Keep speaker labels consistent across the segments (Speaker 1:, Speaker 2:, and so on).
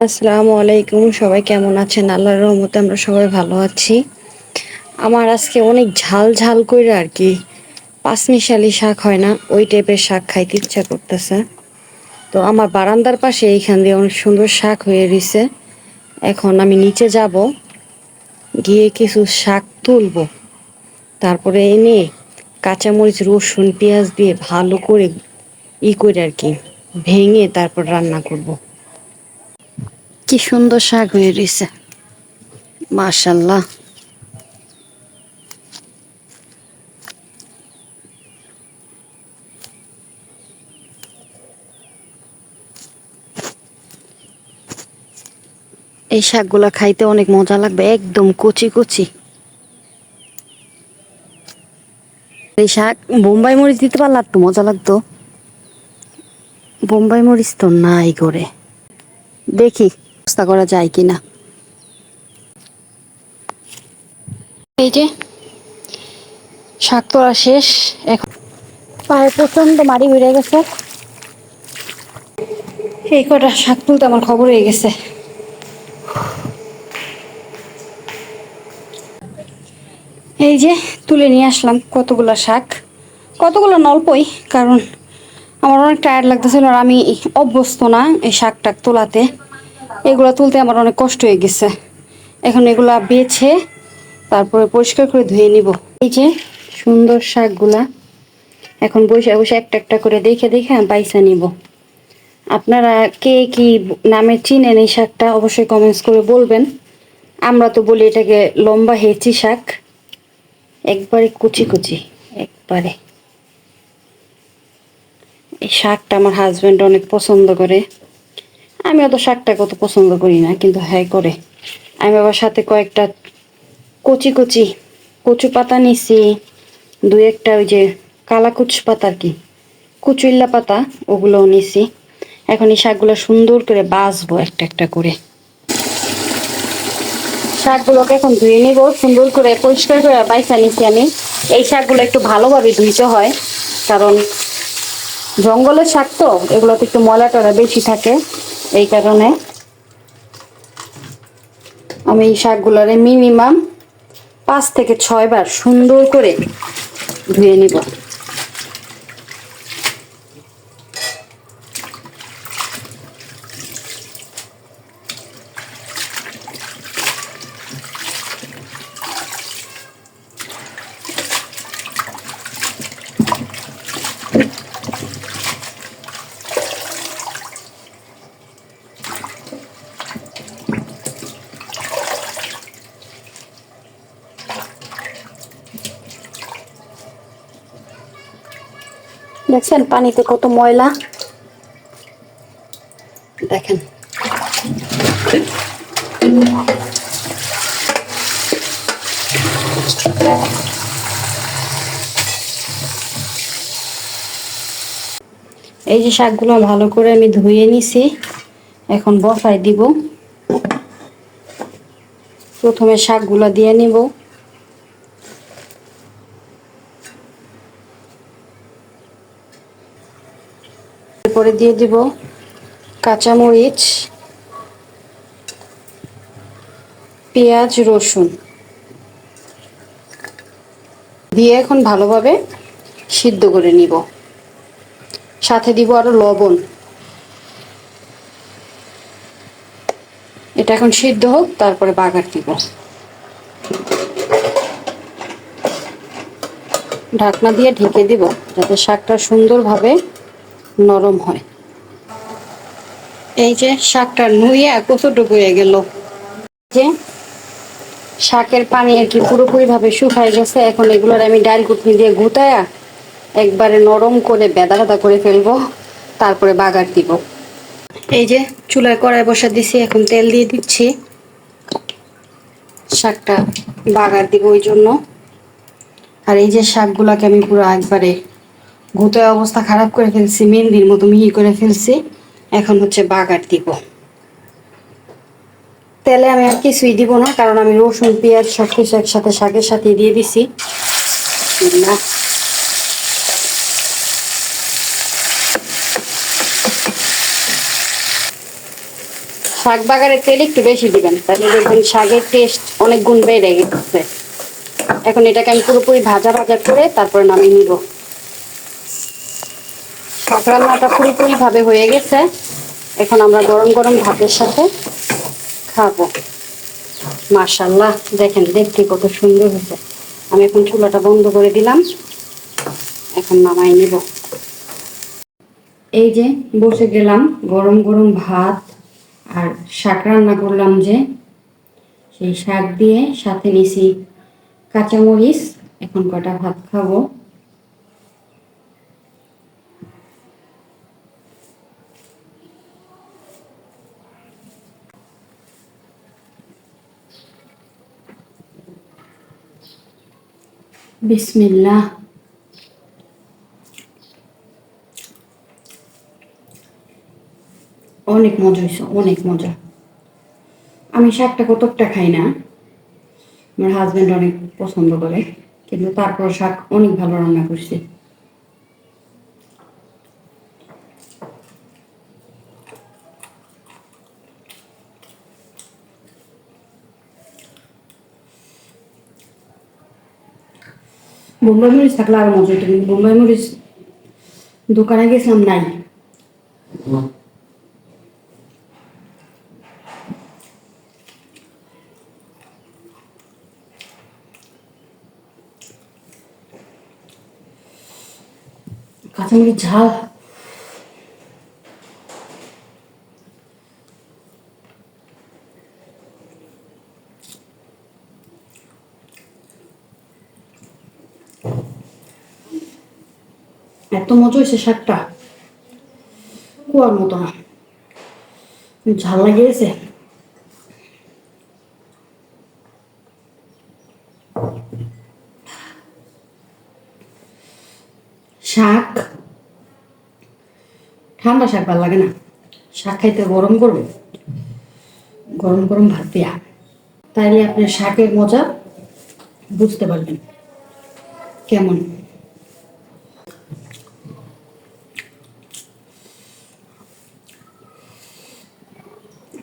Speaker 1: আসসালামু আলাইকুম, সবাই কেমন আছেন? আল্লাহর রহমতে আমরা সবাই ভালো আছি। আমার আজকে অনেক ঝাল ঝাল করে আর কি পাঁচমিশালি শাক হয় না, ওই টাইপের শাক খাইতে ইচ্ছা করতেছে। তো আমার বারান্দার পাশে এইখান দিয়ে অনেক সুন্দর শাক হয়ে রয়েছে এখন আমি নিচে যাব, গিয়ে কিছু শাক তুলবো। তারপরে এনে কাঁচামরিচ, রসুন, পেঁয়াজ দিয়ে ভালো করে ই করে আর কি, ভেঙে তারপর রান্না করব। কি সুন্দর শাক হয়ে রয়েছে। মাশাল্লাহ এই শাকগুলা খাইতে অনেক মজা লাগবে, একদম কচি কচি। এই শাক বোম্বাই মরিচ দিতে পারলে তো মজা লাগতো। বোম্বাই মরিচ তো নাই করে দেখি। ব্যবস্থা করা যায় কিনা? এই যে, শাক তোলা শেষ, এখন পায়ে প্রচণ্ড মারি বেড়ে গেছে। এই কটা শাক তুলতে আমার খবর হয়ে গেছে। এই যে, তুলে নিয়ে আসলাম কতগুলো শাক। কতগুলো নল্পই কারণ আমার অনেক টায়ার্ড লাগতেছিল আর আমি অভ্যস্ত না এই শাক টাক তোলাতে। এগুলো তুলতে আমার অনেক কষ্ট হয়ে গেছে। এখন এগুলা বেছে তারপরে পরিষ্কার করে ধুয়ে নিব। এই যে সুন্দর শাকগুলা। এখন বসে বসে একটা একটা করে দেখে দেখে বাইসা নিব। আপনারা কে কি নামে চিনেন এই শাকটা অবশ্যই কমেন্টস করে বলবেন। আমরা তো বলি এটাকে লম্বা হেঁচি শাক। একবারে কুচি কুচি, একবারে। এই শাকটা আমার হাজব্যান্ড অনেক পছন্দ করে। আমি অত শাকটা কত পছন্দ করি না, কিন্তু হ্যাঁ করে। আমি আবার সাথে কয়েকটা কচি কচি কচু পাতা নিছি দু একটা ওই যে কালা কুচ পাতা আর কি, কুচুইল্লা পাতা, ওগুলোও নিছি। এখন এই শাকগুলো সুন্দর করে বাছবো একটা একটা করে। শাকগুলোকে এখন ধুয়ে নিব, সুন্দর করে পরিষ্কার করে বাইসা নিছি আমি। এই শাকগুলো একটু ভালোভাবে ধুইতে হয়, কারণ জঙ্গলের শাক তো, এগুলোতে একটু ময়লা টলা বেশি থাকে। এই কারণে আমি এই শাকগুলোরে মিনিমাম পাঁচ থেকে ছয় বার সুন্দর করে ধুয়ে নিব। দেখছেন পানিতে কত ময়লা? দেখেন। এই যে শাকগুলো ভালো করে আমি ধুয়ে নিছি এখন বসাই দিব। প্রথমে শাকগুলো দিয়ে নিব। এরপরে দিয়ে দিব কাঁচামরিচ, পেঁয়াজ, রসুন। দিয়ে এখন ভালোভাবে সিদ্ধ করে নিব। সাথে দিব আরও লবণ। এটা এখন সিদ্ধ হোক, তারপরে বাগার দিব। ঢাকনা দিয়ে ঢেকে দিব, যাতে শাকটা সুন্দরভাবে নরম হয়। এই যে শাকটা নুইয়া কতটুকু হয়ে গেল? যে শাকের পানি আর কি পুরোপুরি ভাবে শুকায় গেছে। এখন এগুলোর আমি ডাল কুটনি দিয়ে গুতায়া একবারে নরম করে বেদা বেদা করে ফেলব। তারপরে বাগার দিব। এই যে চুলায় কড়াই বসা দিছি, এখন তেল দিয়ে দিচ্ছি। শাকটা বাগার দিব ওই জন্য। আর এই যে শাকগুলাকে আমি পুরো একবারে ঘুতে অবস্থা খারাপ করে ফেলছি, মেহেন্দির মতো মিহি করে ফেলছি। এখন হচ্ছে বাগার দিব। তেলে আমি আর কিছুই দিব না, কারণ আমি রসুন, পেঁয়াজ সব কিছু একসাথে শাকের সাথে দিয়ে দিছি। শাক বাগারের তেল একটু বেশি দিবেন, তাহলে দেখবেন শাকের টেস্ট অনেক গুণ বেড়ে গেছে। এখন এটাকে আমি পুরোপুরি ভাজা ভাজা করে তারপরে নামিয়ে নিব। শাক রান্নাটা পুরোপুরি ভাবে হয়ে গেছে। এখন আমরা গরম গরম ভাতের সাথে খাব। মার্শাল্লাহ দেখেন দেখতে কত সুন্দর হয়েছে। আমি এখন চুলাটা বন্ধ করে দিলাম। এখন নামাই নিব। এই যে বসে গেলাম গরম গরম ভাত আর শাক রান্না করলাম যে। সেই শাক দিয়ে সাথে নিছি কাঁচামরিচ, এখন কটা ভাত খাব। বিসমিল্লাহ। অনেক মজা হয়েছে অনেক মজা। আমি শাকটা কতকটা খাই না, আমার হাজব্যান্ড অনেক পছন্দ করে, কিন্তু তারপর শাক অনেক ভালো রান্না করছে। বোম্বাই মরিচ থাকলে আরও মজা হতো কিন্তু বোম্বাই মরিচ দোকানে গেছিলাম নাই। কাঁচামরিচ ঝাল। এত মজা হয়েছে শাকটা। কুয়ার মতো না। ঝাল লাগিয়েছে শাক। ঠান্ডা শাক ভালো লাগে না। শাক খাইতে গরম গরম গরম গরম ভাত দেয়া। তাইলে আপনি শাকের মজা বুঝতে পারবেন। কেমন?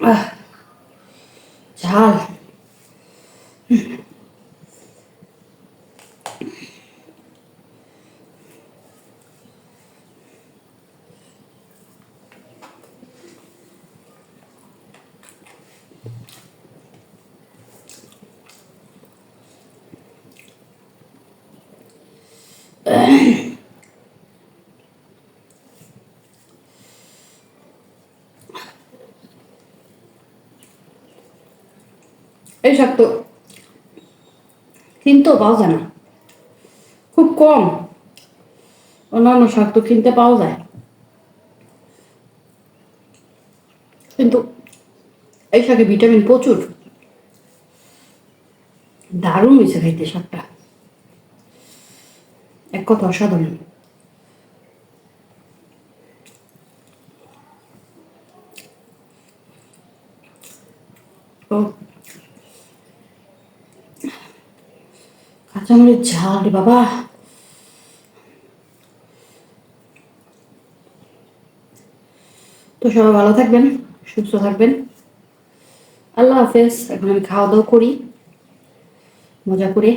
Speaker 1: আহ, ঝাল এই শাক পাওয়া যায় না। খুব কম। অন্যান্য শাক তো কিনতে পাওয়া যায়। কিন্তু এই শাকে ভিটামিন প্রচুর। দারুণ হয়েছে খাইতে শাকটা। এক কথা অসাধারণ। ঝাল রে বাবা। তো সবাই ভালো থাকবেন, সুস্থ থাকবেন। আল্লাহ হাফেজ, এখন আমি খাওয়া দাওয়া করি, মজা করে।